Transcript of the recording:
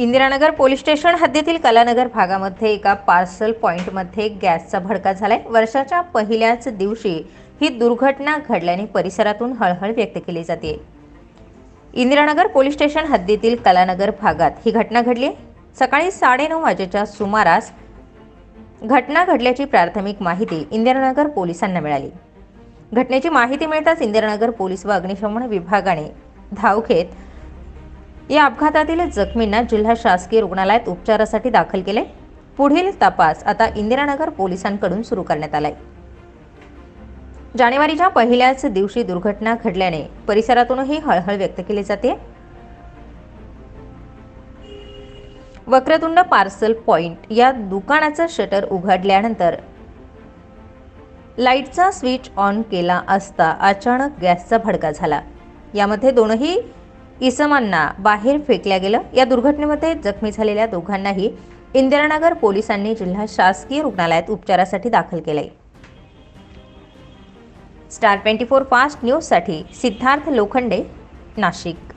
Indiranagar police station हद्दीतील कलानगर भागामध्ये एका पार्सल पॉइंटमध्ये गॅसचा भडका झालाय. वर्षाच्या पहिल्याच दिवशी ही दुर्घटना घडल्याने परिसरातून हळहळ व्यक्त केली जाते. इंदिरानगर पोलीस स्टेशन हद्दीतील कलानगर भागात ही घटना घडली आहे. सकाळी साडेनऊ वाजेच्या सुमारास घटना घडल्याची प्राथमिक माहिती इंदिरानगर पोलिसांना मिळाली. घटनेची माहिती मिळताच इंदिरानगर पोलीस व अग्निशमन विभागाने धाव घेत या अपघातातील जखमींना जिल्हा शासकीय रुग्णालयात उपचारासाठी दाखल केले. पुढील तपास आता इंदिरानगर पोलिसांकडून सुरू करण्यात आलाय. जानेवारीच्या पहिल्याच दिवशी दुर्घटना घडल्याने परिसरातूनही हळहळ व्यक्त केली जाते. वक्रतुंड पार्सल पॉइंट या दुकानाचं शटर उघडल्यानंतर लाईटचा स्विच ऑन केला असता अचानक गॅसचा भडका झाला. यामध्ये दोनही इसमांना बाहेर फेकल्या गेलं. या दुर्घटनेमध्ये जखमी झालेल्या दोघांनाही इंदिरानगर पोलिसांनी जिल्हा शासकीय रुग्णालयात उपचारासाठी दाखल केलंय. स्टार ट्वेंटी फोर फास्ट न्यूजसाठी सिद्धार्थ लोखंडे नाशिक.